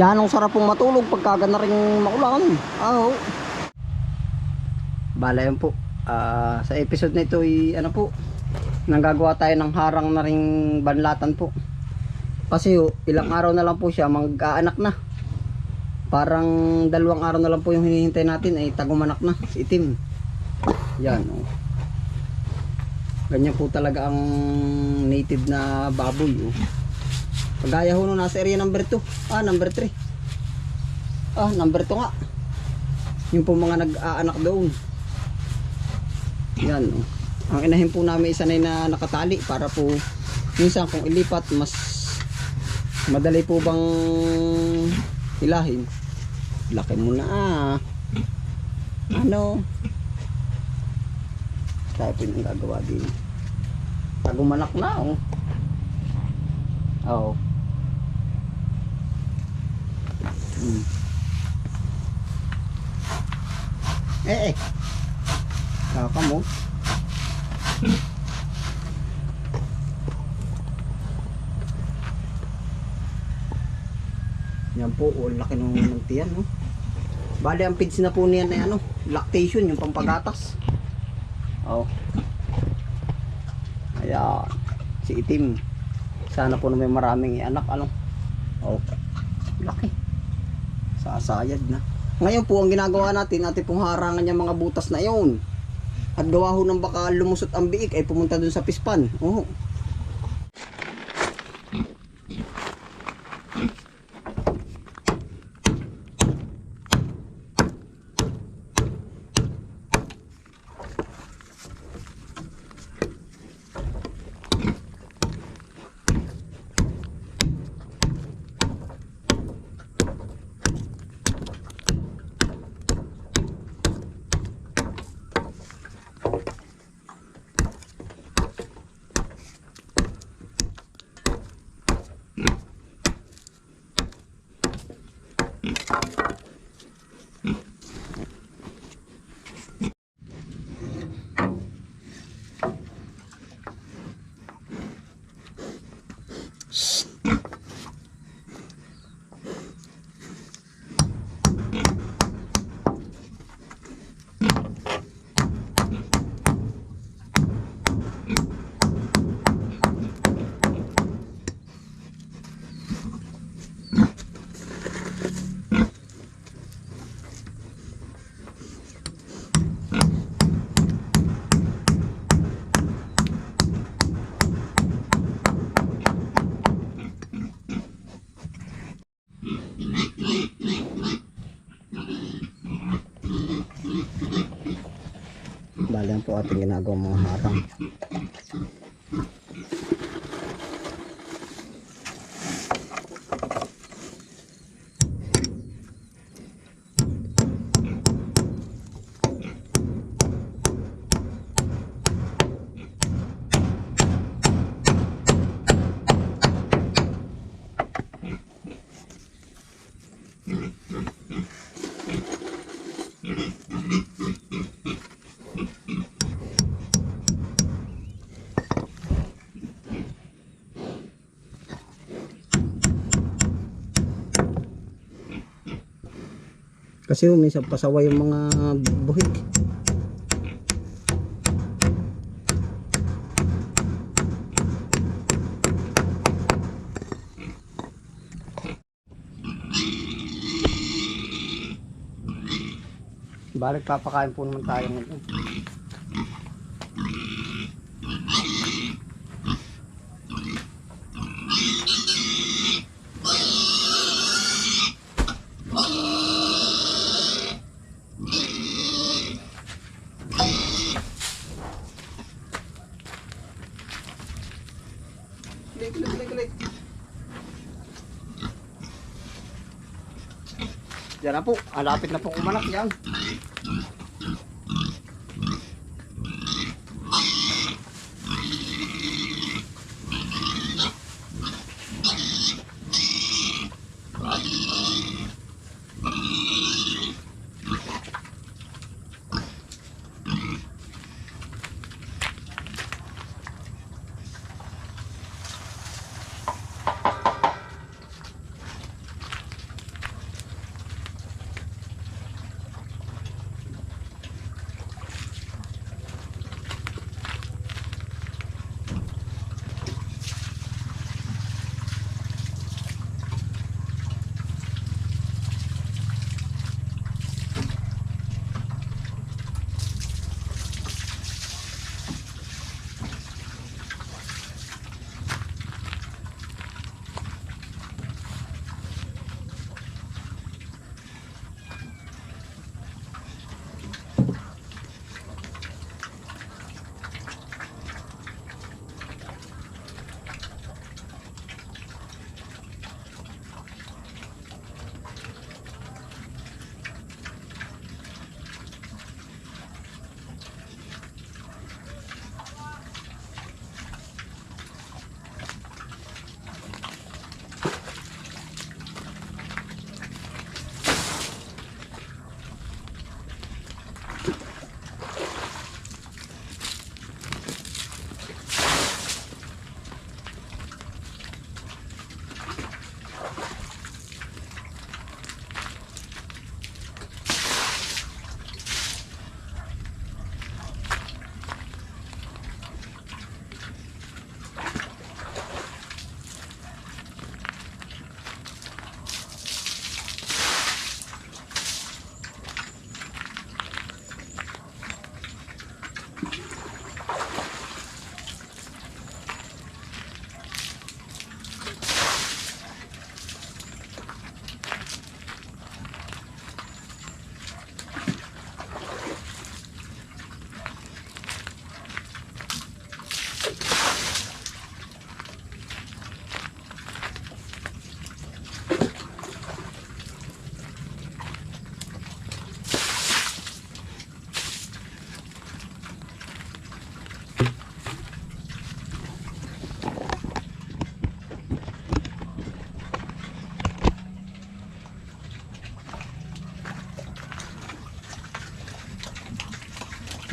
Yan ang sarap pong matulog pagka na rin maulan. Ah, Oo. Bala yan po. Ah, sa episode na ito ay ano po, nanggagawa tayo ng harang na ring banlatan po. Kasi oh, ilang araw na lang po siya mag-aanak na. Parang dalawang araw na lang po yung hinihintay natin ay tagumanak na, itim. Yan oh. Ganyan po talaga ang native na baboy oh. Pagaya ho nung nasa area number 2. Ah, number 3. Ah, number 2 nga. Yung po mga nag-aanak doon. Yan. Oh. Ang inahin po namin isa na nakatali para po minsan kung ilipat mas madali po bang hilahin. Laki mo na ah. Ano? Tayo po yung gagawa din. Tagumanak na oh. Oo. Hmm. Eh eh. Kaka mo. Yan po, oh, laki ng ng tiyan, no? Bali, ang feeds na po niyan ay ano, lactation, yung pampagatas. Oh. Ayan, si itim. Sana po na may maraming anak, ano? Oh, laki. Sasayad na. Ngayon po, ang ginagawa natin, natin pong harangan yung mga butas na yon. At gawa ho ng baka lumusot ang biik, ay pumunta dun sa pispan. Oh. Bali yan po ating ginagawa mga harang. Kasi oh, minsan pasaway yung mga buhik. Balik papakain po naman tayo ngayon. Na po, alapit na po kumanak yan.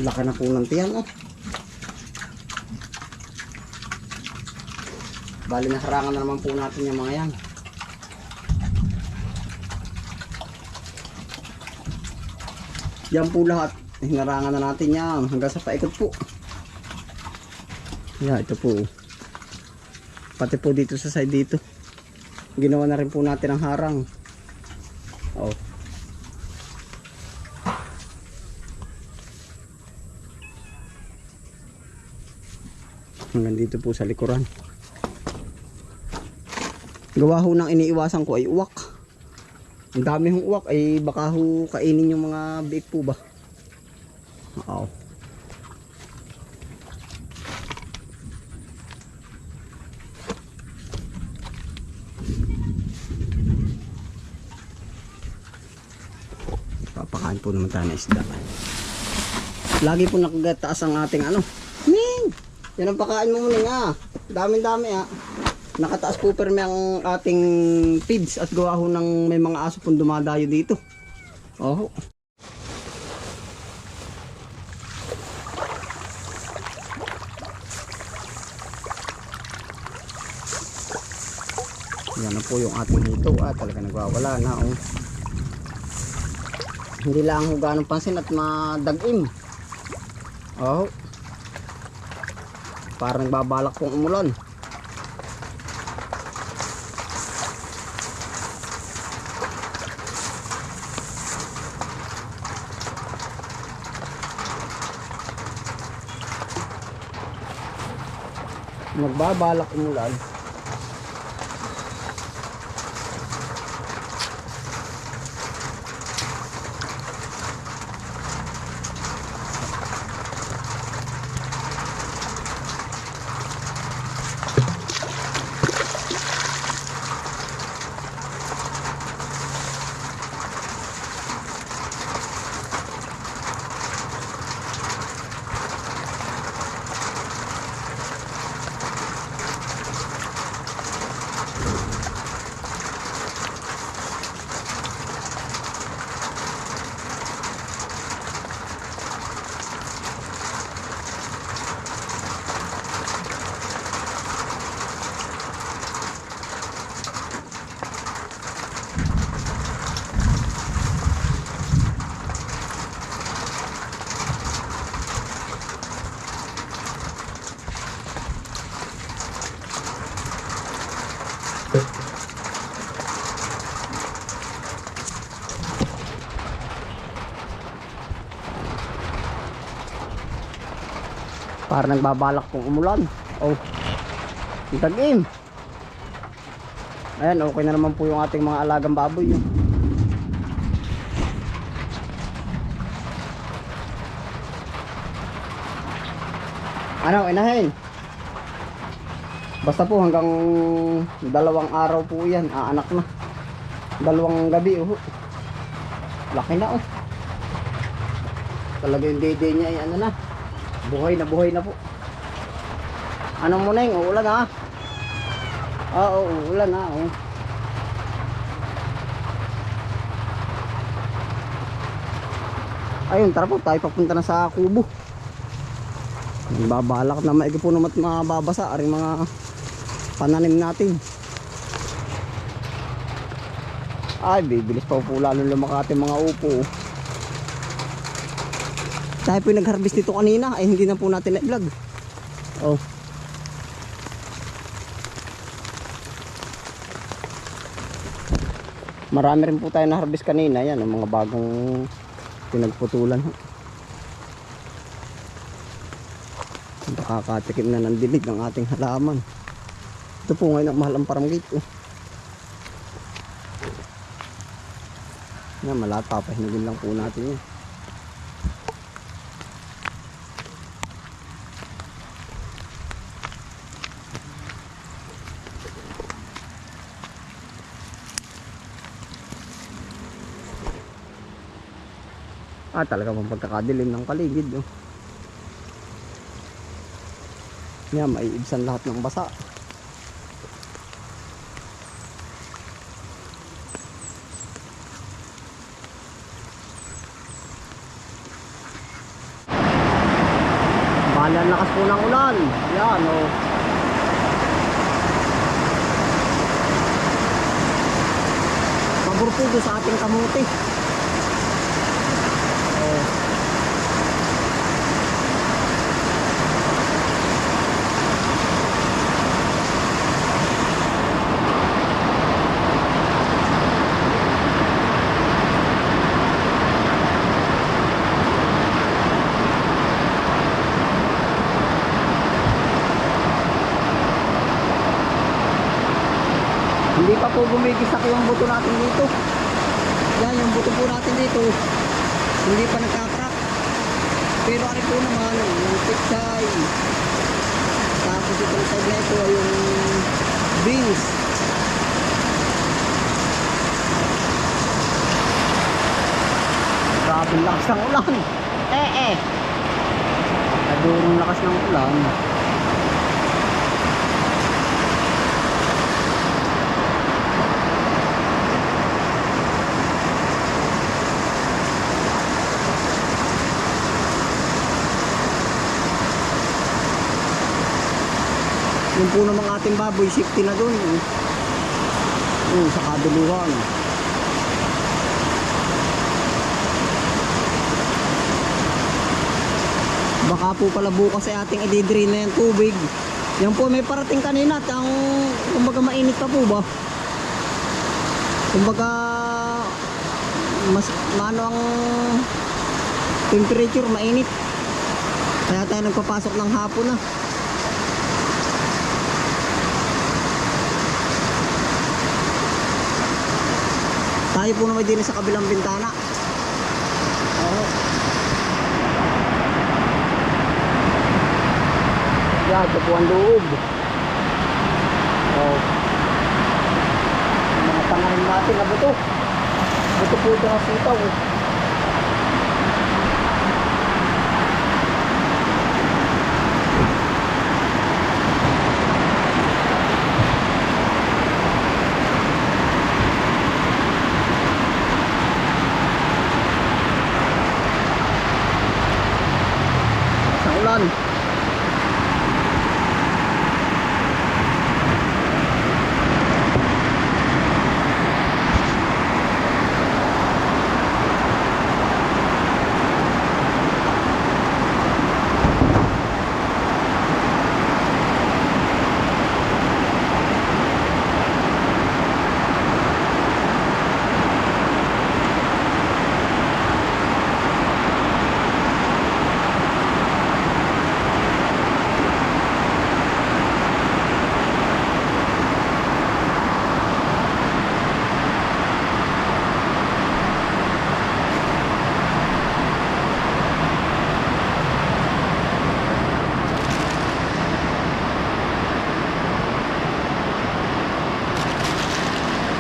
Laki na po ng tiyan, oh. Bali, naharangan na naman po natin yung mga yan. Yan po lahat. Hinarangan na natin yan hanggang sa paikot po. Yan, ito po. Pati po dito sa side dito. Ginawa na rin po natin ang harang. Hanggang dito po sa likuran. Gawa ho ng iniiwasan ko ay uwak. Ang dami hong uwak ay baka ho kainin yung mga biik po ba. Oo. Papakain po naman tayo ng isda. Lagi po nakagataas ang ating ano. Yan ang pakain mo muna nga. Daming dami ah. Nakataas po perme ang ating feeds at gawa ho ng may mga aso pong dumadayo dito. Oh. Yan na po yung ating hito at talaga nagwawala na oh. Hindi lang ho ganong pansin at madagim. Oh. Parang nagbabalak pong umulan. Nagbabalak umulan. Para nagbabalak pong umulan. Oh. Ang tag-im. Ayan, okay na naman po yung ating mga alagang baboy. oh. Ano, inahin? Basta po hanggang dalawang araw po yan, aanak na. Dalawang gabi, oh. Laki na, oh. Talaga yung dede niya, ay ano na. Buhay na buhay na po. Anong mo na yung uulan ha? Ah, Oo, uulan ha. Oh. Ayun, tara po, tayo papunta na sa kubo. Babalak na maigi po naman mababasa aring mga pananim natin. Ay, bibilis pa po lalo lumakati mga upo. Tayo po yung nag-harvest nito kanina ay hindi na po natin na-vlog. Oh. Marami rin po tayo na-harvest kanina. Yan, ang mga bagong pinagputulan. Nakakatikim na ng dilig ng ating halaman. Ito po ngayon ang mahal ang paramgate. Oh. Yan, malat papahinagin lang po natin yan. Ah, talaga pang pagkakadilim ng paligid. Oh. Yan, maiibsan lahat ng basa. Bali, ang lakas po ng ulan. Yan, oh. Pabor po sa ating kamuti. Oh. Po gumigisak yung buto natin dito. Yan, yung buto po natin dito. Hindi pa nagkakrak. Pero ari po naman, yung pichay. Tapos itong side na ito yung beans. Grabe lakas ng ulan. Eh eh. Nadurong lakas ng ulan. Yung po namang ating baboy, safety na doon. Eh. Oh, sa kaduluhan. Baka po pala bukas ay ating i-drain na yung tubig. Yan po may parating kanina at ang kumbaga mainit pa po ba? Kumbaga mas maano ang temperature mainit. Kaya tayo nagpapasok ng hapon na. Tayo po naman din sa kabilang bintana. Oo. Yan, ito po ang loob. Oo. Mga tangahin natin na buto. Buto po ito ng sitaw. eh. Sa ulan.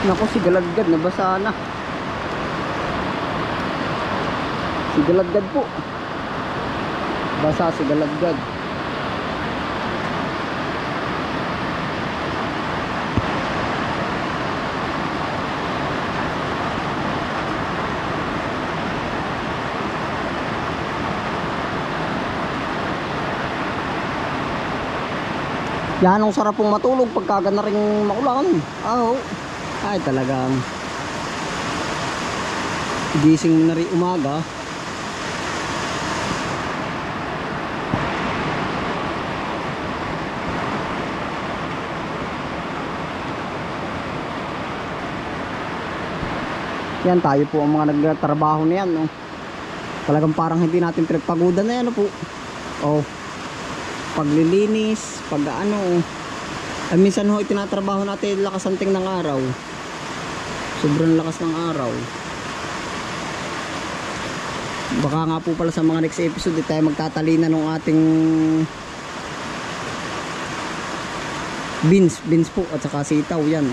Nako si Galagad nabasa na. Si Galagad po. Basa si Galagad. Yan ang sarap pong matulog pagka na rin maulan. Ah, Oo. Ay talagang gising na rin umaga. Yan tayo po ang mga nagtatrabaho na yan. No? Talagang parang hindi natin pinagpagudan na yan. No po? Oh. Paglilinis, pag ano. Ay, minsan ho itinatrabaho natin lakas ang ting ng araw. Sobrang lakas ng araw. Baka nga po pala sa mga next episode di tayo magtatalina ng ating beans, beans po at saka sitaw yan.